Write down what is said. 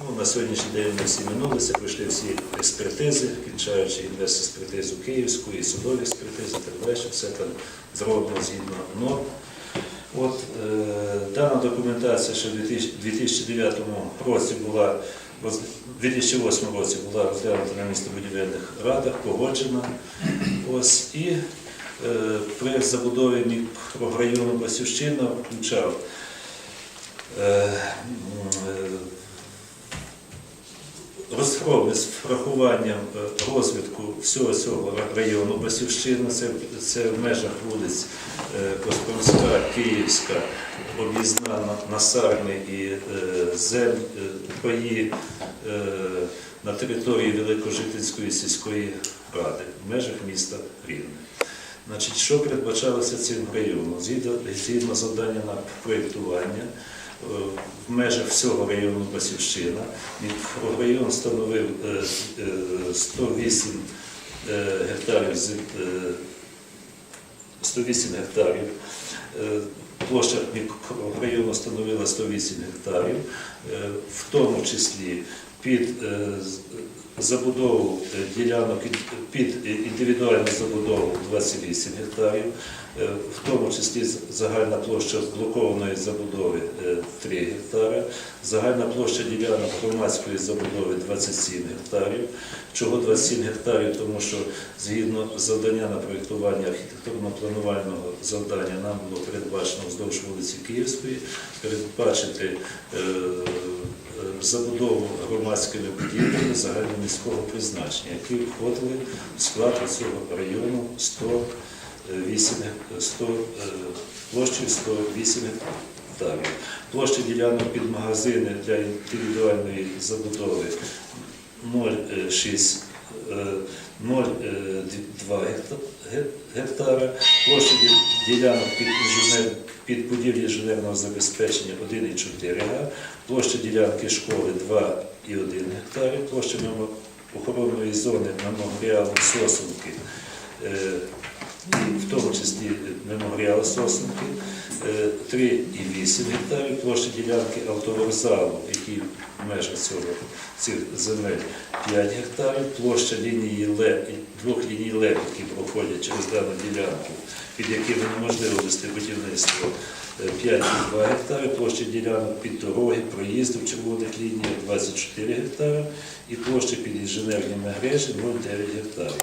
Ну, на сьогоднішній день ми всі минулися, пройшли всі експертизи, включаючи інвест-експертизу Київську і судові експертизи, так далі. Все там зроблено згідно норм. От, е, дана документація ще в 2009 році була, в 2008 році була розглянута на містобудівельних радах, погоджена. Ось, і е, проєкт забудови мікрорайону Басівщина включав е, е, з врахуванням е, розвитку всього цього району Басівщина, це, це в межах вулиць е, Костромська, Київська, об'їзна на- Насарний і е, земль, е, паї на території Великожитинської сільської ради в межах міста Рівне. Значить, що передбачалося цим районом? Згідно, згідно завдання на проєктування, в межах всього району Басівщина мікрорайон становив е, е, 108 е, гектарів з- е, 108 гектарів. Е, Площа мікрорайону становила 108 гектарів, е, в тому числі під е, забудову е, ділянок під індивідуальну забудову 28 гектарів, е, в тому числі загальна площа блокованої забудови е, 3 гектари, загальна площа ділянок громадської забудови 27 гектарів. Чого 27 гектарів? Тому що згідно завдання на проєктування архітектурно-планувального завдання нам було передбачено вздовж вулиці Київської передбачити е, е, забудову громадськими будівлі загальноміського призначення, які входили в склад цього району 108 100, е, площею 108 гектарів. Площа ділянок під магазини для індивідуальної забудови 0,6 е, 0,2 гекта- ге- гектара, площа ділянок під, будівлі інженерного забезпечення 1,4 га, площа ділянки школи 2,1 гектари, площа охоронної зони на меморіалу Сосунки, е, в тому числі меморіал Сосунки, е, 3,8 гектарів, площа ділянки автовокзалу, який в межах цього, цих земель 5 гектарів, площа лінії ЛЕП, двох ліній ЛЕП, які проходять через дану ділянку, під якими неможливо вести будівництво, е, 5,2 гектари, площа ділянок під дороги, проїзду в червоних лініях 24 гектари і площа під інженерні мережі 0,9 гектарів.